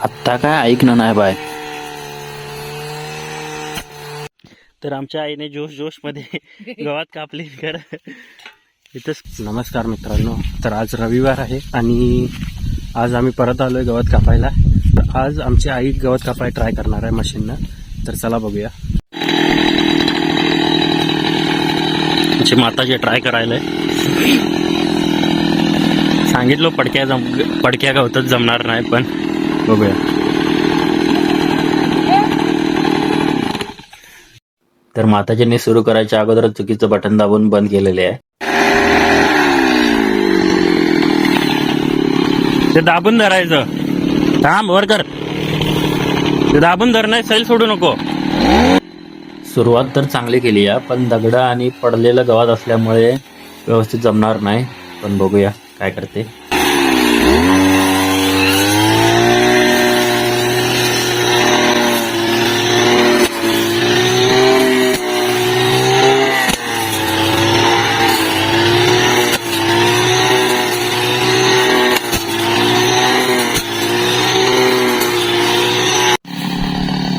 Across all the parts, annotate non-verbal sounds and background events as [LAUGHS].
आत्ता काय ऐकणं नाही बाय. तर आमच्या आईने जोश जोशमध्ये [LAUGHS] गवत कापली कर इथंच नमस्कार मित्रांनो. तर आज रविवार आहे आणि आज आम्ही परत आलोय गवत कापायला. तर आज आमची आई गवत कापायला ट्राय करणार आहे मशीननं. तर चला बघूया. आमची माता जे ट्राय करायला सांगितलं पडक्या जम पडक्या गवतच जमणार नाही पण बघूया. तर माताजींनी सुरू करायच्या अगोदर चुकीचं बटन दाबून बंद केलेले आहे. ते दाबून धरायचं. थांब वर कर. ते दाबून धर नाही सैल सोडू नको. सुरुवात तर चांगली केली आहे पण दगड आणि पडलेलं गवत असल्यामुळे व्यवस्थित जमणार नाही. पण बघूया काय करते.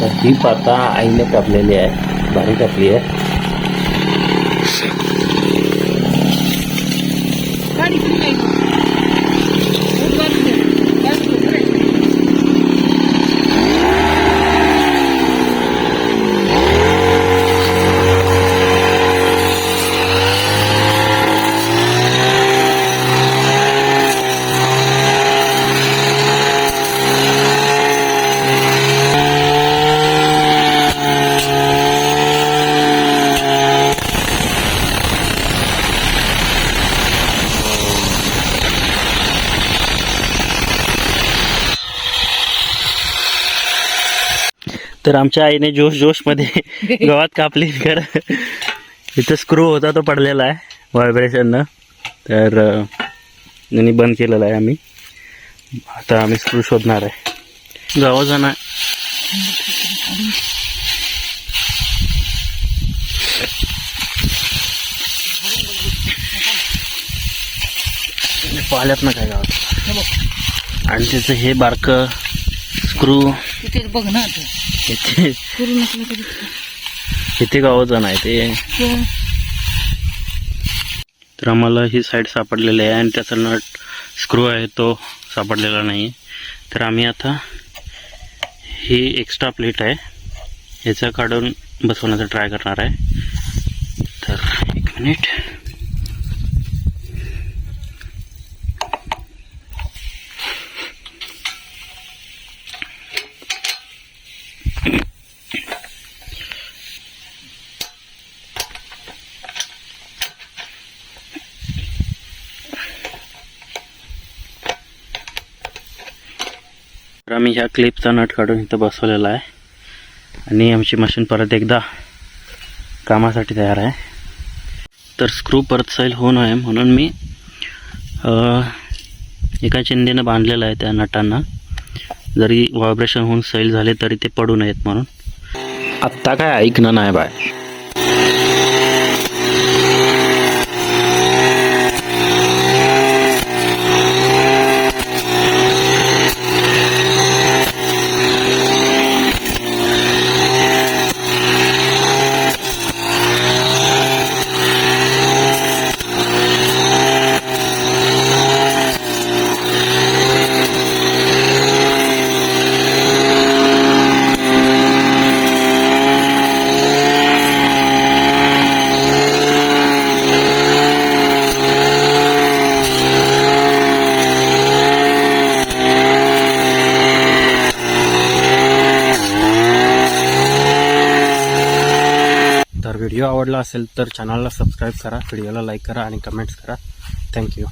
तर ही पाता आईने कापलेली आहे भारी कापली आहे. तर आमच्या आईने जोश जोशमध्ये [LAUGHS] गवत कापली कर इथं स्क्रू होता तो पडलेला आहे व्हायब्रेशननं तर त्यांनी बंद केलेला आहे आम्ही. आता आम्ही स्क्रू शोधणार आहे. गावाचा नाही पाल्यात ना काय गावात? आणि त्याचं हे बारकं स्क्रू. बघ ना तू इथे करू नसलं तरी इथे गावाचं नाही ते तो तर आम्हाला ही साईड सापडलेली आहे आणि त्याचा नट स्क्रू आहे तो सापडलेला नाही. तर आम्ही आता ही एक्स्ट्रा प्लेट आहे. ह्याचं काढून बसवण्याचा ट्राय करणार आहे. तर एक मिनिट तर आम्ही ह्या क्लिपचा नट काढून इथं बसवलेला आहे. आणि आमची मशीन परत एकदा कामासाठी तयार आहे. तर स्क्रू परत सैल होऊ नये म्हणून मी एका चिंधीनं बांधलेलं आहे त्या नटांना. जरी व्हायब्रेशन होऊन सैल झाले तरी ते पडू नयेत म्हणून. आत्ता काय ऐकणं नाही बाय व्हिडिओ आवडला असेल तर चॅनलला सबस्क्राईब करा व्हिडिओला लाईक करा आणि कमेंट्स करा. थँक्यू